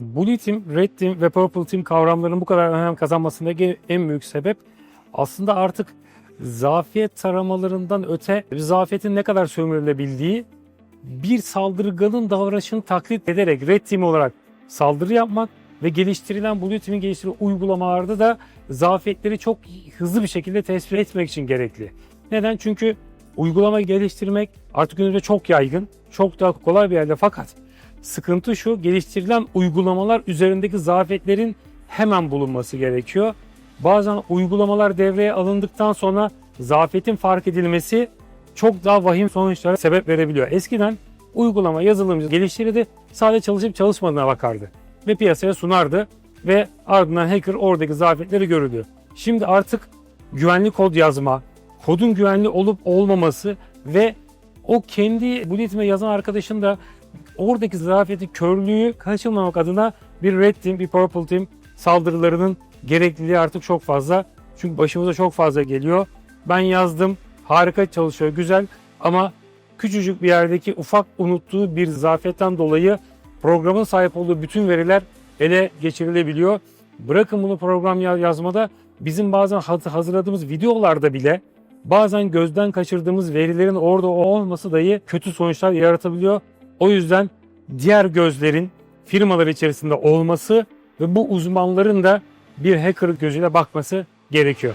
Blue Team, Red Team ve Purple Team kavramlarının bu kadar önem kazanmasındaki en büyük sebep aslında artık zafiyet taramalarından öte zafiyetin ne kadar sömürülebildiği bir saldırganın davranışını taklit ederek Red Team olarak saldırı yapmak ve geliştirilen Blue Team'in geliştirdiği uygulamalarda da zafiyetleri çok hızlı bir şekilde tespit etmek için gerekli. Neden? Çünkü uygulama geliştirmek artık günümüzde çok yaygın, çok daha kolay bir yerde fakat sıkıntı şu geliştirilen uygulamalar üzerindeki zafiyetlerin hemen bulunması gerekiyor. Bazen uygulamalar devreye alındıktan sonra zafiyetin fark edilmesi çok daha vahim sonuçlara sebep verebiliyor. Eskiden uygulama yazılımcı geliştirirdi sadece çalışıp çalışmadığına bakardı ve piyasaya sunardı ve ardından hacker oradaki zafiyetleri görürdü. Şimdi artık güvenli kod yazma, kodun güvenli olup olmaması ve o kendi bu ritme yazan arkadaşın da oradaki zafiyeti, körlüğü kaçırmamak adına bir Red Team, bir Purple Team saldırılarının gerekliliği artık çok fazla. Çünkü başımıza çok fazla geliyor. Ben yazdım, harika çalışıyor, güzel ama küçücük bir yerdeki ufak unuttuğu bir zafiyetten dolayı programın sahip olduğu bütün veriler ele geçirilebiliyor. Bırakın bunu program ya- yazmada bizim bazen haz- hazırladığımız videolarda bile bazen gözden kaçırdığımız verilerin orada olması dahi kötü sonuçlar yaratabiliyor. O yüzden diğer gözlerin firmalar içerisinde olması ve bu uzmanların da bir hacker gözüyle bakması gerekiyor.